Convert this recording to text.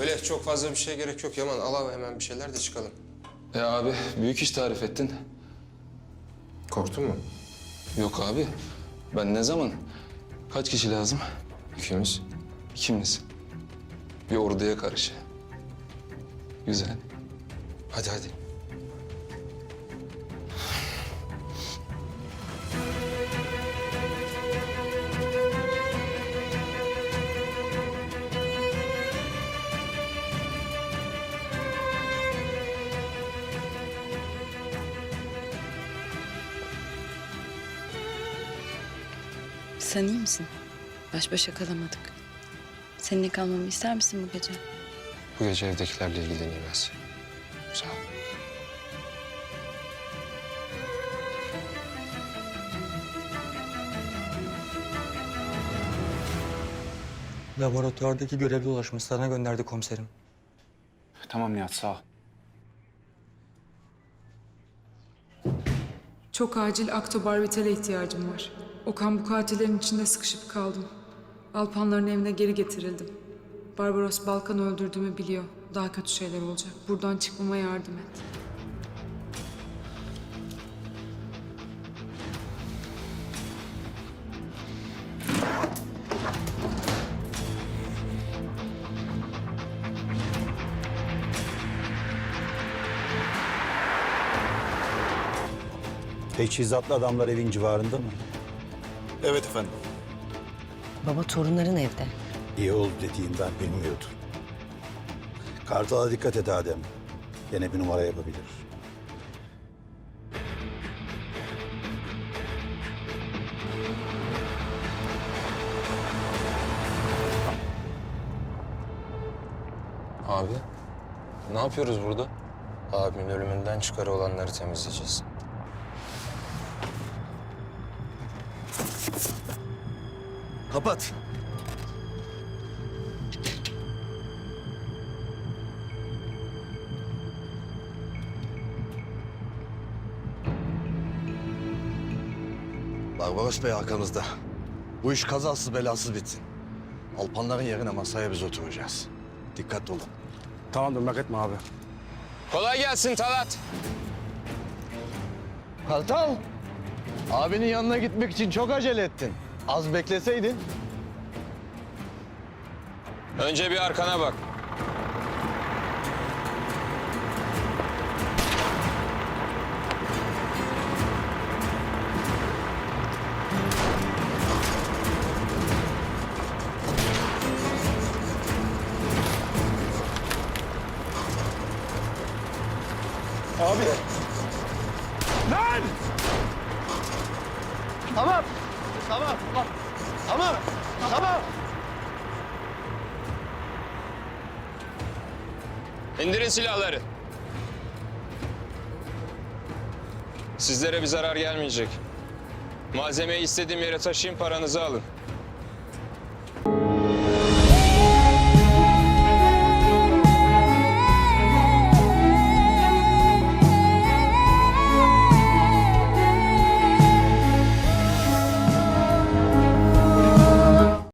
Neyse çok fazla bir şeye gerek yok Yaman. Al al hemen bir şeyler de çıkalım. E abi büyük iş tarif ettin. Korktun mu? Yok abi. Ben ne zaman? Kaç kişi lazım? İkimiz. İkimiz. Bir orduya karşı. Güzel. Hadi hadi. Sen iyi misin? Baş başa kalamadık. Seninle kalmamı ister misin bu gece? Bu gece evdekilerle ilgileneyim Asya. Sağ ol. Laboratuvardaki görevli ulaşmış. Sana gönderdi komiserim. Tamam Nihat sağ ol. Çok acil aktobarbitale ihtiyacım var. Okan bu katillerin içinde sıkışıp kaldım. Alpanların evine geri getirildim. Barbaros Balkan'ı öldürdüğümü biliyor. Daha kötü şeyler olacak. Buradan çıkmama yardım et. Teçhizatlı adamlar evin civarında mı? Evet efendim. Baba torunların evde. İyi oldu dediğinden bilmiyordum. Kartal'a dikkat et Adem. Gene bir numara yapabilir. Abi, ne yapıyoruz burada? Abimin ölümünden çıkarı olanları temizleyeceğiz. Kapat. Barbaros Bey arkamızda. Bu iş kazasız belasız bitsin. Alpanların yerine masaya biz oturacağız. Dikkatli olun. Tamamdır merak etme abi. Kolay gelsin Talat. Kartal! Abinin yanına gitmek için çok acele ettin. Az bekleseydin. Önce bir arkana bak. Tamam. Tamam. Tamam. Tamam. Tamam. İndirin silahları. Sizlere bir zarar gelmeyecek. Malzemeyi istediğim yere taşıyın, paranızı alın.